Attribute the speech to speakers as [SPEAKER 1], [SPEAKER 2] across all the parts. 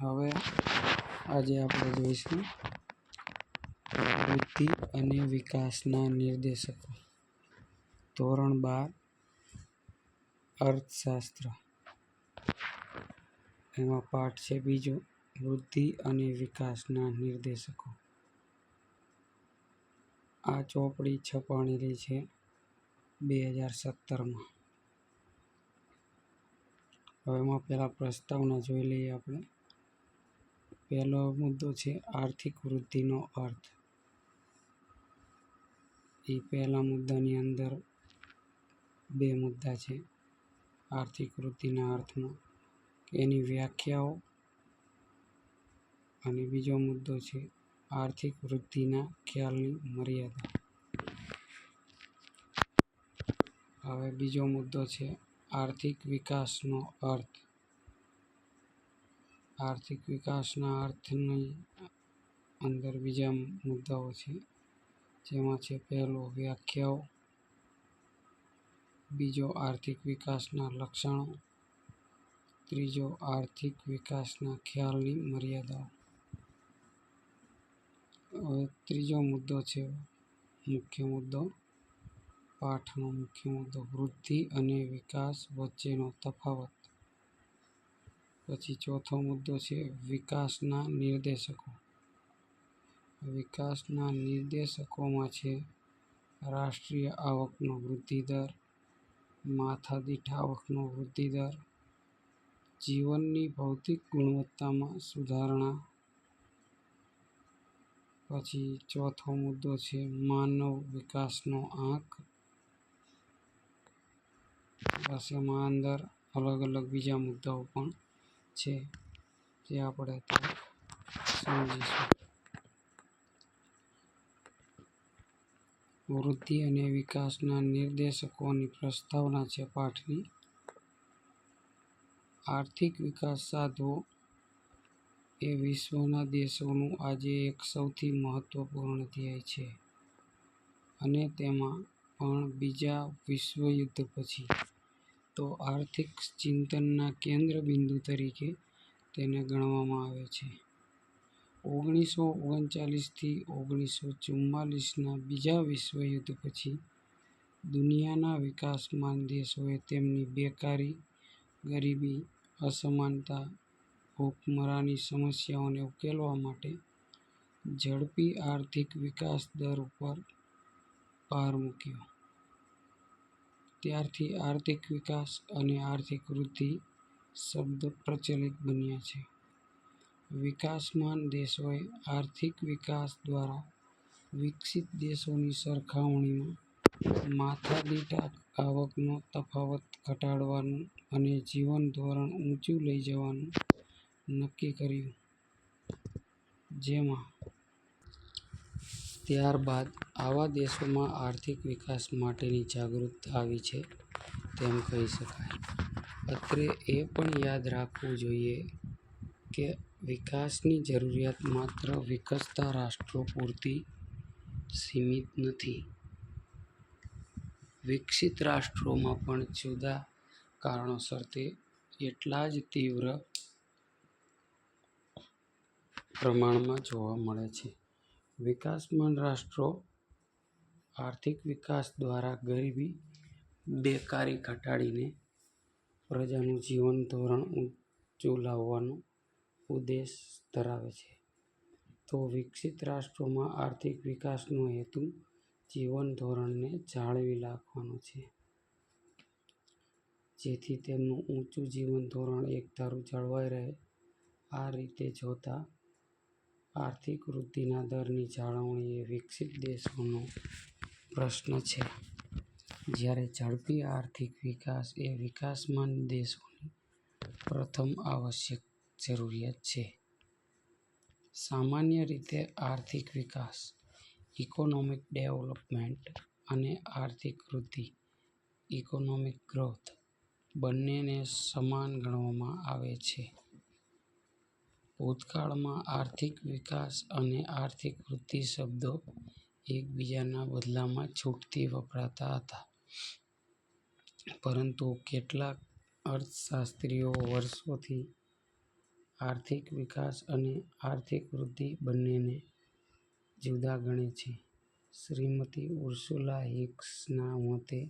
[SPEAKER 1] હવે આજે આપણે જોઈશું વૃદ્ધિ અને વિકાસના નિર્દેશકો. ધોરણ બાર, અર્થશાસ્ત્ર. એમાં પાઠ છે બીજો, વૃદ્ધિ અને વિકાસના નિર્દેશકો. આ ચોપડી છપાણેલી છે બે હજાર સત્તરમાં. હવે એમાં પહેલા પ્રસ્તાવના જોઈ લઈએ આપણે. પહેલો મુદ્દો છે આર્થિક વૃદ્ધિનો અર્થ. એ પહેલા મુદ્દાની અંદર બે મુદ્દા છે આર્થિક વૃદ્ધિના અર્થમાં. એની વ્યાખ્યાઓ અને બીજો મુદ્દો છે આર્થિક વૃદ્ધિના ખ્યાલની મર્યાદા. હવે બીજો મુદ્દો છે આર્થિક વિકાસનો અર્થ. આર્થિક વિકાસના અર્થની અંદર બીજા મુદ્દાઓ છે, જેમાં છે પહેલો વ્યાખ્યાઓ. બીજો આર્થિક વિકાસના લક્ષણો. ત્રીજો આર્થિક વિકાસના ખ્યાલની મર્યાદાઓ. હવે ત્રીજો મુદ્દો છે મુખ્ય મુદ્દો. પાઠનો મુખ્ય મુદ્દો વૃદ્ધિ અને વિકાસ વચ્ચેનો તફાવત. પછી ચોથો મુદ્દો છે વિકાસના નિર્દેશકો. વિકાસના નિર્દેશકોમાં છે રાષ્ટ્રીય આવકનો વૃદ્ધિ દર, માથાદીઠ આવકનો વૃદ્ધિ દર, જીવનની ભૌતિક ગુણવત્તામાં સુધારણા. પછી ચોથો મુદ્દો છે માનવ વિકાસનો આંક. એમાં અંદર અલગ અલગ બીજા મુદ્દાઓ પણ છે જે આપણે સમજીશું. વૃદ્ધિ અને વિકાસના નિર્દેશકોની પ્રસ્તાવના છે પાઠની. આર્થિક વિકાસ સાધવો એ વિશ્વના દેશોનું આજે એક સૌથી મહત્વપૂર્ણ ધ્યેય છે અને તેમાં પણ બીજા વિશ્વયુદ્ધ પછી તો આર્થિક ચિંતનના કેન્દ્રબિંદુ તરીકે તેને ગણવામાં આવે છે. ઓગણીસો ઓગણચાલીસથી ઓગણીસો ચુમ્માલીસના બીજા વિશ્વયુદ્ધ પછી દુનિયાના વિકાસમાન દેશોએ તેમની બેકારી, ગરીબી, અસમાનતા, ભૂખમરાની સમસ્યાઓને ઉકેલવા માટે ઝડપી આર્થિક વિકાસ દર ઉપર ભાર મૂક્યો. ત્યારથી આર્થિક વિકાસ અને આર્થિક વૃદ્ધિ શબ્દ પ્રચલિત બન્યા છે. વિકાસમાન દેશોએ આર્થિક વિકાસ દ્વારા વિકસિત દેશોની સરખામણીમાં માથાદીઠ આવકનો તફાવત ઘટાડવાનું અને જીવન ધોરણ ઊંચું લઈ જવાનું નક્કી કર્યું. જેમાં ત્યારબાદ આવા દેશોમાં આર્થિક વિકાસ માટેની જાગૃતતા આવી છે તેમ કહી શકાય. અત્રે એ પણ યાદ રાખવું જોઈએ કે વિકાસની જરૂરિયાત માત્ર વિકસતા રાષ્ટ્રો પૂરતી સીમિત નથી. વિકસિત રાષ્ટ્રોમાં પણ જુદા કારણોસર તે એટલા જ તીવ્ર પ્રમાણમાં જોવા મળે છે. વિકાસમાન રાષ્ટ્રો આર્થિક વિકાસ દ્વારા ગરીબી બેકારી ઘટાડીને પ્રજાનું જીવન ધોરણ ઊંચું લાવવાનો ઉદ્દેશ ધરાવે છે. તો વિકસિત રાષ્ટ્રોમાં આર્થિક વિકાસનો હેતુ જીવન ધોરણને જાળવી રાખવાનો છે. જેથી તેમનું ઊંચું જીવન ધોરણ એકધારું જળવાઈ રહે. આ રીતે જોતા આર્થિક વૃદ્ધિના દરની જાળવણી એ વિકસિત દેશોનો પ્રશ્ન છે. જ્યારે ઝડપી આર્થિક વિકાસ એ વિકાસમાન દેશોની પ્રથમ આવશ્યક જરૂરિયાત છે. સામાન્ય રીતે આર્થિક વિકાસ, ઇકોનોમિક ડેવલપમેન્ટ અને આર્થિક વૃદ્ધિ, ઇકોનોમિક ગ્રોથ બંનેને સમાન ગણવામાં આવે છે. ભૂતકાળમાં આર્થિક વિકાસ અને આર્થિક વૃદ્ધિ શબ્દો એકબીજાના બદલામાં છૂટથી વપરાતા હતા પરંતુ કેટલાક અર્થશાસ્ત્રીઓ વર્ષોથી આર્થિક વિકાસ અને આર્થિક વૃદ્ધિ બંનેને જુદા ગણે છે. શ્રીમતી ઉર્સુલા હિક્સના મતે,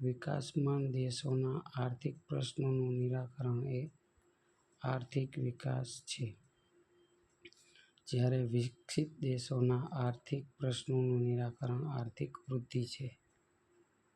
[SPEAKER 1] વિકાસમાન દેશોના આર્થિક પ્રશ્નોનું નિરાકરણ એ આર્થિક વિકાસ છે, જ્યારે વિકસિત દેશોના આર્થિક પ્રશ્નોનું નિરાકરણ આર્થિક વૃદ્ધિ છે.